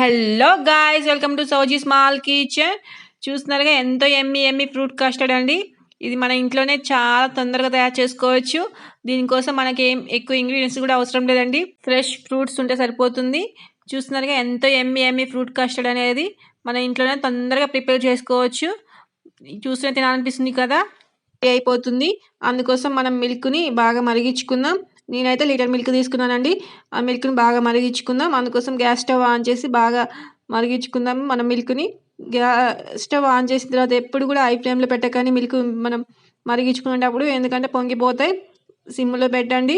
Hello guys welcome to Sowji small kitchen చూస్తున్నారుగా ఎంతో ఎమ్మి ఎమ్మి fruit custard అండి. ఇది మన ఇంట్లోనే చాలా తొందరగా తయారు చేసుకోవచ్చు. దీనికోసం మనకి ఏం ఎక్కువ ఇంగ్రీడియంట్స్ కూడా అవసరం లేదండి. ఫ్రెష్ ఫ్రూట్స్ ఉంటే సరిపోతుంది. చూస్తున్నారుగా ఎంతో ఎమ్మి ఎమ్మి ఫ్రూట్ కస్టర్డ్ అనేది మన ఇంట్లోనే తొందరగా ప్రిపేర్ చేసుకోవచ్చు. చూస్తే తినాలనిపిస్తుంది కదా. అయిపోతుంది. అందుకోసం మనం మిల్క్ని బాగా మరిగించుకుందాం. నేనైతే లీటర్ మిల్క్ తీసుకున్నానండి. ఆ మిల్క్ని బాగా మరిగించుకుందాం. అందుకోసం గ్యాస్ స్టవ్ ఆన్ చేసి బాగా మరిగించుకుందాం మన మిల్క్ని. గ్యా స్టవ్ ఆన్ చేసిన తర్వాత ఎప్పుడు కూడా హై ఫ్లేమ్లో పెట్టకని మిల్క్ మనం మరిగించుకునేటప్పుడు ఎందుకంటే పొంగిపోతాయి. సిమ్లో పెట్టండి.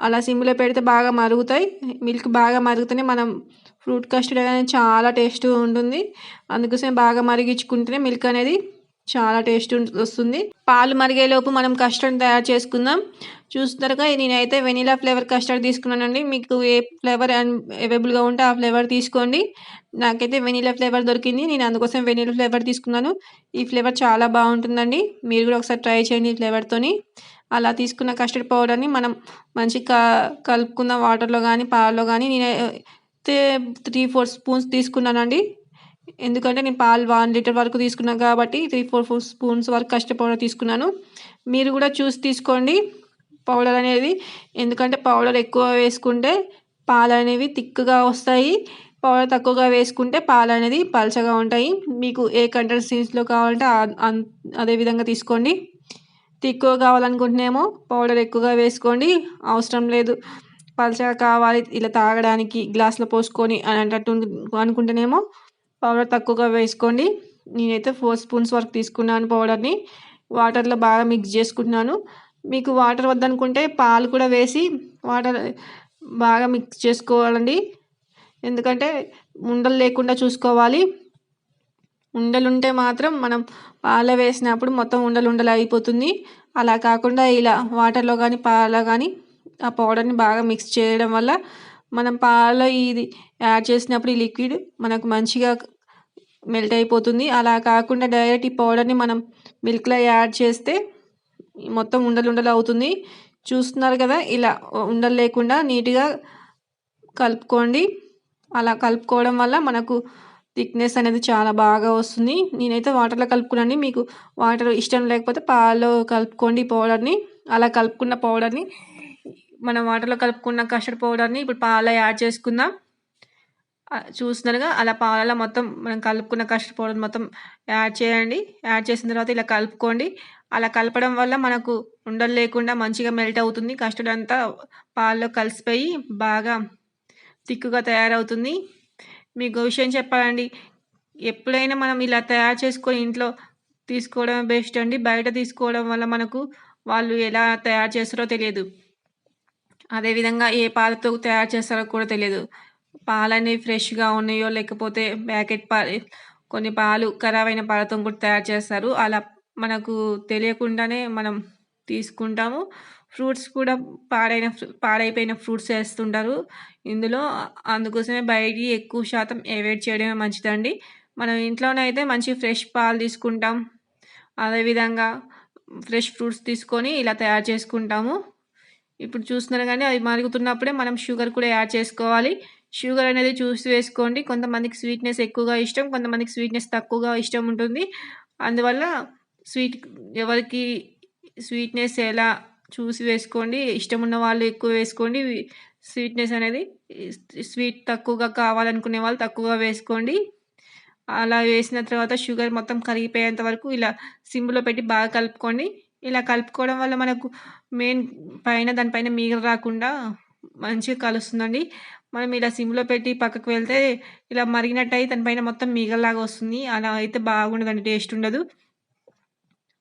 అలా సిమ్లో పెడితే బాగా మరుగుతాయి. మిల్క్ బాగా మరుగుతూనే మనం ఫ్రూట్ కస్టర్డ్ అనేది చాలా టేస్ట్ ఉంటుంది. అందుకోసం బాగా మరిగించుకుంటేనే మిల్క్ అనేది చాలా టేస్ట్ వస్తుంది. పాలు మరిగేలోపు మనం కస్టర్డ్ తయారు చేసుకుందాం. చూస్తారుగా నేనైతే వెనీలా ఫ్లేవర్ కస్టర్డ్ తీసుకున్నానండి. మీకు ఏ ఫ్లేవర్ అవైలబుల్గా ఉంటే ఆ ఫ్లేవర్ తీసుకోండి. నాకైతే వెనీలా ఫ్లేవర్ దొరికింది. నేను అందుకోసం వెనీలా ఫ్లేవర్ తీసుకున్నాను. ఈ ఫ్లేవర్ చాలా బాగుంటుందండి. మీరు కూడా ఒకసారి ట్రై చేయండి ఈ ఫ్లేవర్తోని. అలా తీసుకున్న కస్టర్డ్ పౌడర్ని మనం మంచిగా కలుపుకున్న వాటర్లో కానీ పాలలో కానీ నేను త్రీ ఫోర్ స్పూన్స్ తీసుకున్నానండి. ఎందుకంటే నేను పాలు వన్ లీటర్ వరకు తీసుకున్నాను కాబట్టి త్రీ ఫోర్ ఫోర్ స్పూన్స్ వరకు కష్టపౌడర్ పౌడర్ తీసుకున్నాను. మీరు కూడా చూసి తీసుకోండి పౌడర్ అనేది. ఎందుకంటే పౌడర్ ఎక్కువ వేసుకుంటే పాలు అనేవి తిక్కుగా వస్తాయి. పౌడర్ తక్కువగా వేసుకుంటే పాలు అనేది పలచగా ఉంటాయి. మీకు ఏ కంటెన్సీస్లో కావాలంటే అదే విధంగా తీసుకోండి. తిక్కువ కావాలనుకుంటేనేమో పౌడర్ ఎక్కువగా వేసుకోండి. అవసరం లేదు. పలచగా కావాలి. ఇలా తాగడానికి గ్లాస్లో పోసుకొని అని అన్నట్టు అనుకుంటేనేమో పౌడర్ తక్కువగా వేసుకోండి. నేనైతే ఫోర్ స్పూన్స్ వరకు తీసుకున్నాను పౌడర్ని. వాటర్లో బాగా మిక్స్ చేసుకుంటున్నాను. మీకు వాటర్ వద్దనుకుంటే పాలు కూడా వేసి వాటర్ బాగా మిక్స్ చేసుకోవాలండి. ఎందుకంటే ఉండలు లేకుండా చూసుకోవాలి. ఉండలు ఉంటే మాత్రం మనం పాల వేసినప్పుడు మొత్తం ఉండలు ఉండలు అయిపోతుంది. అలా కాకుండా ఇలా వాటర్లో కానీ పాలలో కానీ ఆ పౌడర్ని బాగా మిక్స్ చేయడం వల్ల మనం పాలలో ఇది యాడ్ చేసినప్పుడు ఈ లిక్విడ్ మనకు మంచిగా మెల్ట్ అయిపోతుంది. అలా కాకుండా డైరెక్ట్ ఈ పౌడర్ని మనం మిల్క్లో యాడ్ చేస్తే మొత్తం ఉండలు ఉండలు అవుతుంది. చూస్తున్నారు కదా ఇలా ఉండలు లేకుండా నీట్గా కలుపుకోండి. అలా కలుపుకోవడం వల్ల మనకు థిక్నెస్ అనేది చాలా బాగా వస్తుంది. నేనైతే వాటర్లో కలుపుకున్నాను. మీకు వాటర్ ఇష్టం లేకపోతే పాలలో కలుపుకోండి పౌడర్ని. అలా కలుపుకున్న పౌడర్ని మనం వాటర్లో కలుపుకున్న కస్టర్డ్ పౌడర్ని ఇప్పుడు పాలలో యాడ్ చేసుకుందాం. చూస్తున్నారుగా అలా పాలలో మొత్తం మనం కలుపుకున్న కస్టర్డ్ పౌడర్ మొత్తం యాడ్ చేయండి. యాడ్ చేసిన తర్వాత ఇలా కలుపుకోండి. అలా కలపడం వల్ల మనకు ఉండలు లేకుండా మంచిగా మెల్ట్ అవుతుంది. కస్టర్డ్ అంతా పాలలో కలిసిపోయి బాగా తిక్కుగా తయారవుతుంది. మీకు విషయం చెప్పాలండి. ఎప్పుడైనా మనం ఇలా తయారు చేసుకొని ఇంట్లో తీసుకోవడం బెస్ట్ అండి. బయట తీసుకోవడం వల్ల మనకు వాళ్ళు ఎలా తయారు చేస్తారో తెలియదు. అదేవిధంగా ఏ పాలతో తయారు చేస్తారో కూడా తెలియదు. పాలు అనేవి ఫ్రెష్గా ఉన్నాయో లేకపోతే ప్యాకెట్ పాలు కొన్ని పాలు ఖరాబ్ అయిన పాలతో కూడా తయారు చేస్తారు. అలా మనకు తెలియకుండానే మనం తీసుకుంటాము. ఫ్రూట్స్ కూడా పాడైన పాడైపోయిన ఫ్రూట్స్ వేస్తుంటారు. ఇందులో అందుకోసమే బయటికి ఎక్కువ శాతం అవాయిడ్ చేయడమే మంచిదండి. మనం ఇంట్లోనే అయితే మంచి ఫ్రెష్ పాలు తీసుకుంటాం. అదేవిధంగా ఫ్రెష్ ఫ్రూట్స్ తీసుకొని ఇలా తయారు చేసుకుంటాము. ఇప్పుడు చూస్తున్నారు కానీ అది మరుగుతున్నప్పుడే మనం షుగర్ కూడా యాడ్ చేసుకోవాలి. షుగర్ అనేది చూసి వేసుకోండి. కొంతమందికి స్వీట్నెస్ ఎక్కువగా ఇష్టం కొంతమందికి స్వీట్నెస్ తక్కువగా ఇష్టం ఉంటుంది. అందువల్ల స్వీట్ ఎవరికి స్వీట్నెస్ ఎలా చూసి వేసుకోండి ఇష్టం ఉన్న వాళ్ళు ఎక్కువ వేసుకోండి. స్వీట్నెస్ అనేది స్వీట్ తక్కువగా కావాలనుకునే వాళ్ళు తక్కువగా వేసుకోండి. అలా వేసిన తర్వాత షుగర్ మొత్తం కరిగిపోయేంత వరకు ఇలా సిమ్లో పెట్టి బాగా కలుపుకోండి. ఇలా కలుపుకోవడం వల్ల మనకు మెయిన్ పైన దానిపైన మీగలు రాకుండా మంచిగా కలుస్తుందండి. మనం ఇలా సిమ్లో పెట్టి పక్కకు వెళ్తే ఇలా మరిగినట్టు దానిపైన మొత్తం మీగల్లాగా వస్తుంది. అలా అయితే బాగుండదండి టేస్ట్ ఉండదు.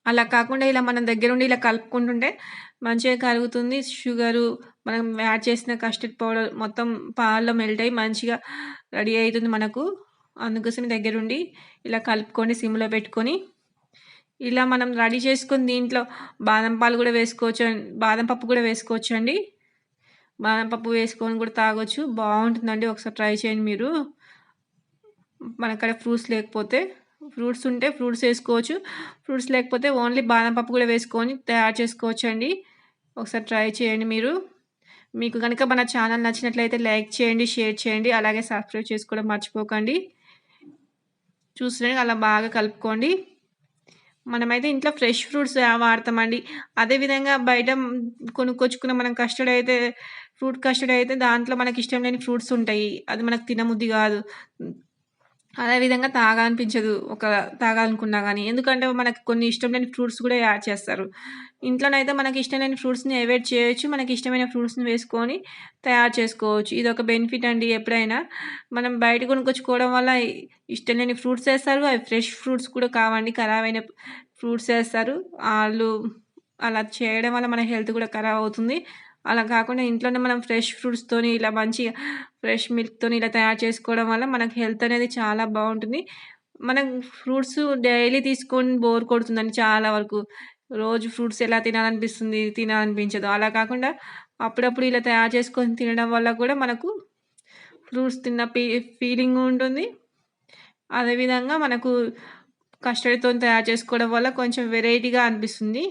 అలా కాకుండా ఇలా మనం దగ్గరుండి ఇలా కలుపుకుంటుంటే మంచిగా కలుగుతుంది. షుగరు మనం యాడ్ చేసిన కస్టర్డ్ పౌడర్ మొత్తం పాలలో మెల్ట్ అయ్యి మంచిగా రెడీ అవుతుంది మనకు. అందుకోసం దగ్గరుండి ఇలా కలుపుకొని సిమ్లో పెట్టుకొని ఇలా మనం రెడీ చేసుకొని దీంట్లో బాదం పాలు కూడా వేసుకోవచ్చు బాదం పప్పు కూడా వేసుకోవచ్చు అండి. బాదం పప్పు వేసుకొని కూడా తాగొచ్చు. బాగుంటుందండి. ఒకసారి ట్రై చేయండి మీరు. మనక్కడ ఫ్రూట్స్ లేకపోతే ఫ్రూట్స్ ఉంటే ఫ్రూట్స్ వేసుకోవచ్చు. ఫ్రూట్స్ లేకపోతే ఓన్లీ బాదం పప్పు కూడా వేసుకొని తయారు చేసుకోవచ్చు అండి. ఒకసారి ట్రై చేయండి మీరు. మీకు కనుక మన ఛానల్ నచ్చినట్లయితే లైక్ చేయండి షేర్ చేయండి అలాగే సబ్స్క్రైబ్ చేసుకోవడం మర్చిపోకండి. చూస్తే అలా బాగా కలుపుకోండి. మనమైతే ఇంట్లో ఫ్రెష్ ఫ్రూట్స్ వాడతామండి అదేవిధంగా బయట కొనుక్కొచ్చుకున్న మనం కస్టర్డ్ అయితే ఫ్రూట్ కస్టర్డ్ అయితే దాంట్లో మనకి ఇష్టం లేని ఫ్రూట్స్ ఉంటాయి. అది మనకు తినముద్ది కాదు. అదేవిధంగా తాగాలనిపించదు. ఒక తాగాలనుకున్నా కానీ ఎందుకంటే మనకు కొన్ని ఇష్టం లేని ఫ్రూట్స్ కూడా యాడ్ చేస్తారు. ఇంట్లోనైతే మనకి ఇష్టం లేని ఫ్రూట్స్ని అవాయిడ్ చేయొచ్చు. మనకి ఇష్టమైన ఫ్రూట్స్ని వేసుకొని తయారు చేసుకోవచ్చు. ఇది ఒక బెనిఫిట్ అండి ఎప్పుడైనా. మనం బయట కొనుక్కొచ్చుకోవడం వల్ల ఇష్టం లేని ఫ్రూట్స్ వేస్తారు. అవి ఫ్రెష్ ఫ్రూట్స్ కూడా కావండి. ఖరాబ్ అయిన ఫ్రూట్స్ వేస్తారు. వాళ్ళు అలా చేయడం వల్ల మన హెల్త్ కూడా ఖరాబ్ అవుతుంది. అలా కాకుండా ఇంట్లోనే మనం ఫ్రెష్ ఫ్రూట్స్తోని ఇలా మంచిగా ఫ్రెష్ మిల్క్తోని ఇలా తయారు చేసుకోవడం వల్ల మనకు హెల్త్ అనేది చాలా బాగుంటుంది. మనం ఫ్రూట్స్ డైలీ తీసుకొని బోర్ కొడుతుందని చాలా వరకు. రోజు ఫ్రూట్స్ ఎలా తినాలనిపిస్తుంది తినాలనిపించదు. అలా కాకుండా అప్పుడప్పుడు ఇలా తయారు చేసుకొని తినడం వల్ల కూడా మనకు ఫ్రూట్స్ తిన్న ఫీ ఫీలింగ్ ఉంటుంది. అదేవిధంగా మనకు కస్టర్డ్తో తయారు చేసుకోవడం వల్ల కొంచెం వెరైటీగా అనిపిస్తుంది.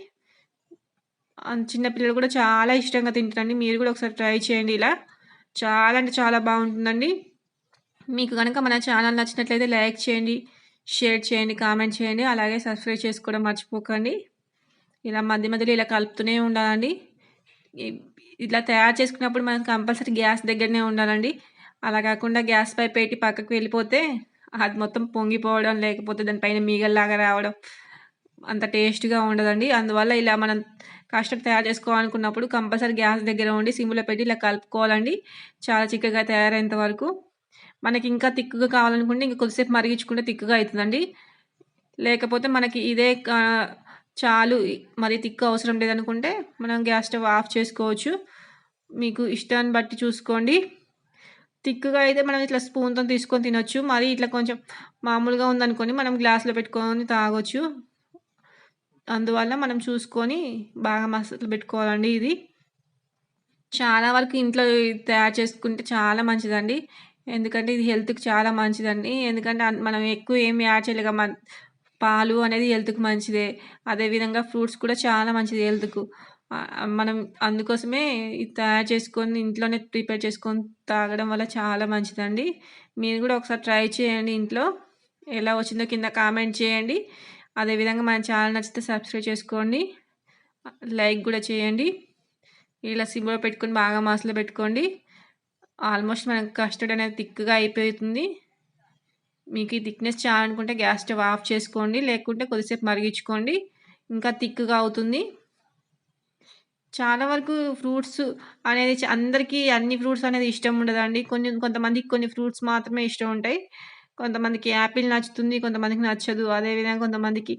చిన్నపిల్లలు కూడా చాలా ఇష్టంగా తింటారండి. మీరు కూడా ఒకసారి ట్రై చేయండి ఇలా. చాలా అంటే చాలా బాగుంటుందండి. మీకు కనుక మన ఛానల్ నచ్చినట్లయితే లైక్ చేయండి షేర్ చేయండి కామెంట్ చేయండి. అలాగే సబ్స్క్రైబ్ చేసుకోవడం మర్చిపోకండి. ఇలా మధ్య మధ్యలో ఇలా కలుపుతూనే ఉండాలండి. ఇట్లా తయారు చేసుకున్నప్పుడు మనం కంపల్సరీ గ్యాస్ దగ్గరనే ఉండాలండి. అలా కాకుండా గ్యాస్ పై పెట్టి పక్కకు వెళ్ళిపోతే అది మొత్తం పొంగిపోవడం లేకపోతే దానిపైన మీగల్లాగా రావడం అంత టేస్ట్గా ఉండదండి. అందువల్ల ఇలా మనం కస్టర్డ్ తయారు చేసుకోవాలనుకున్నప్పుడు కంపల్సరీ గ్యాస్ దగ్గర ఉండి సిమ్లో పెట్టి ఇలా కలుపుకోవాలండి. చాలా చిక్కగా తయారైనంత వరకు. మనకి ఇంకా తిక్కుగా కావాలనుకుంటే ఇంకా కొద్దిసేపు మరిగించుకుంటే తిక్కుగా అవుతుందండి లేకపోతే మనకి ఇదే చాలు మరి తిక్కు అవసరం లేదనుకుంటే మనం గ్యాస్ స్టవ్ ఆఫ్ చేసుకోవచ్చు. మీకు ఇష్టాన్ని బట్టి చూసుకోండి. తిక్కుగా అయితే మనం ఇట్లా స్పూన్తో తీసుకొని తినొచ్చు. మరి ఇట్లా కొంచెం మామూలుగా ఉందనుకోండి మనం గ్లాస్లో పెట్టుకొని తాగొచ్చు. అందువల్ల మనం చూసుకొని బాగా మసాలా పెట్టుకోవాలండి ఇది. చాలా వరకు ఇంట్లో తయారు చేసుకుంటే చాలా మంచిదండి. ఎందుకంటే ఇది హెల్త్కి చాలా మంచిదండి. ఎందుకంటే మనం ఎక్కువ ఏమి యాడ్ చేయలేక మన పాలు అనేది హెల్త్కి మంచిదే. అదేవిధంగా ఫ్రూట్స్ కూడా చాలా మంచిది హెల్త్కు. మనం అందుకోసమే ఇది తయారు చేసుకొని ఇంట్లోనే ప్రిపేర్ చేసుకొని తాగడం వల్ల చాలా మంచిదండి. మీరు కూడా ఒకసారి ట్రై చేయండి ఇంట్లో. ఎలా వచ్చిందో కింద కామెంట్ చేయండి. అదేవిధంగా మన ఛానల్ నచ్చితే సబ్స్క్రైబ్ చేసుకోండి. లైక్ కూడా చేయండి. ఇలా సిమ్లో పెట్టుకొని బాగా మసాలా పెట్టుకోండి. ఆల్మోస్ట్ మనకు కస్టర్డ్ అనేది థిక్గా అయిపోతుంది. మీకు ఈ థిక్నెస్ చాలనుకుంటే గ్యాస్ స్టవ్ ఆఫ్ చేసుకోండి. లేకుంటే కొద్దిసేపు మరిగించుకోండి. ఇంకా థిక్గా అవుతుంది. చాలా వరకు ఫ్రూట్స్ అనేది అందరికీ అన్ని ఫ్రూట్స్ అనేది ఇష్టం ఉండదండి. కొన్ని కొంతమందికి కొన్ని ఫ్రూట్స్ మాత్రమే ఇష్టం ఉంటాయి. కొంతమందికి యాపిల్ నచ్చుతుంది కొంతమందికి నచ్చదు. అదేవిధంగా కొంతమందికి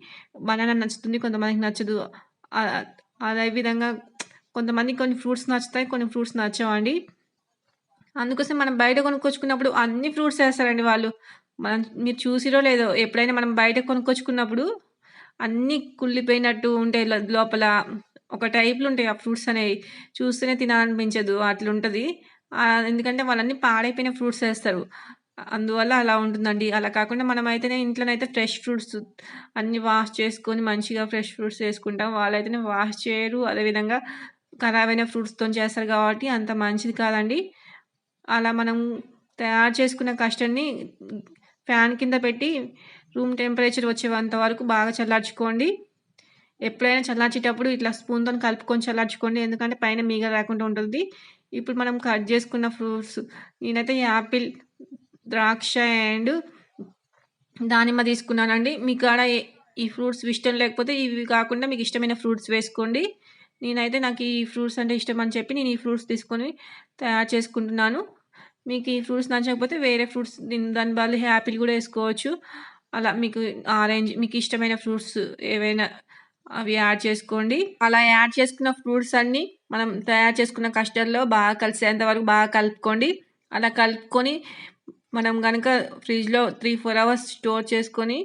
బనానా నచ్చుతుంది కొంతమందికి నచ్చదు. అదేవిధంగా కొంతమందికి కొన్ని ఫ్రూట్స్ నచ్చుతాయి కొన్ని ఫ్రూట్స్ నచ్చవండి. అందుకోసం మనం బయట కొనుక్కొచ్చుకున్నప్పుడు అన్ని ఫ్రూట్స్ వేస్తారండి వాళ్ళు. మనం మీరు చూసిరో లేదో ఎప్పుడైనా మనం బయట కొనుక్కొచ్చుకున్నప్పుడు అన్నీ కుళ్ళిపోయినట్టు ఉంటాయి లోపల ఒక టైప్లు ఉంటాయి ఆ ఫ్రూట్స్ అనేవి. చూస్తేనే తినాలనిపించదు అట్లుంటుంది. ఎందుకంటే వాళ్ళన్నీ పాడైపోయిన ఫ్రూట్స్ వేస్తారు. అందువల్ల అలా ఉంటుందండి. అలా కాకుండా మనం అయితేనే ఇంట్లోనైతే ఫ్రెష్ ఫ్రూట్స్ అన్నీ వాష్ చేసుకొని మంచిగా ఫ్రెష్ ఫ్రూట్స్ వేసుకుంటాం. వాళ్ళైతేనే వాష్ చేయరు. అదేవిధంగా ఖరాబ్ అయిన ఫ్రూట్స్తో చేస్తారు కాబట్టి అంత మంచిది కాదండి. అలా మనం తయారు చేసుకున్న కష్టాన్ని ఫ్యాన్ కింద పెట్టి రూమ్ టెంపరేచర్ వచ్చేంత వరకు బాగా చల్లార్చుకోండి. ఎప్పుడైనా చల్లార్చేటప్పుడు ఇట్లా స్పూన్తో కలుపుకొని చల్లార్చుకోండి. ఎందుకంటే పైన మీగ రాకుండా ఉంటుంది. ఇప్పుడు మనం కట్ చేసుకున్న ఫ్రూట్స్ నేనైతే యాపిల్ ద్రాక్ష అండ్ దానిమ్మ తీసుకున్నానండి. మీ కాడ ఈ ఫ్రూట్స్ ఇష్టం లేకపోతే ఇవి కాకుండా మీకు ఇష్టమైన ఫ్రూట్స్ వేసుకోండి. నేనైతే నాకు ఈ ఫ్రూట్స్ అంటే ఇష్టం అని చెప్పి నేను ఈ ఫ్రూట్స్ తీసుకొని తయారు చేసుకుంటున్నాను. మీకు ఈ ఫ్రూట్స్ నచ్చకపోతే వేరే ఫ్రూట్స్ దాని బదులు యాపిల్ కూడా వేసుకోవచ్చు. అలా మీకు ఆరెంజ్ మీకు ఇష్టమైన ఫ్రూట్స్ ఏవైనా అవి యాడ్ చేసుకోండి. అలా యాడ్ చేసుకున్న ఫ్రూట్స్ అన్నీ మనం తయారు చేసుకున్న కస్టర్డ్లో బాగా కలిసేంత వరకు బాగా కలుపుకోండి. అలా కలుపుకొని మనం కనుక ఫ్రిడ్జ్లో త్రీ ఫోర్ అవర్స్ స్టోర్ చేసుకొని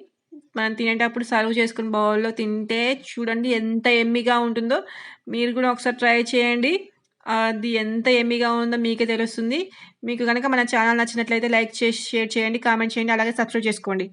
మనం తినేటప్పుడు సర్వ్ చేసుకుని బౌల్లో తింటే చూడండి ఎంత ఎమ్మిగా ఉంటుందో. మీరు కూడా ఒకసారి ట్రై చేయండి. అది ఎంత ఎమ్మిగా ఉందో మీకే తెలుస్తుంది. మీకు కనుక మన ఛానల్ నచ్చినట్లయితే లైక్ చేసి షేర్ చేయండి కామెంట్ చేయండి అలాగే సబ్స్క్రైబ్ చేసుకోండి.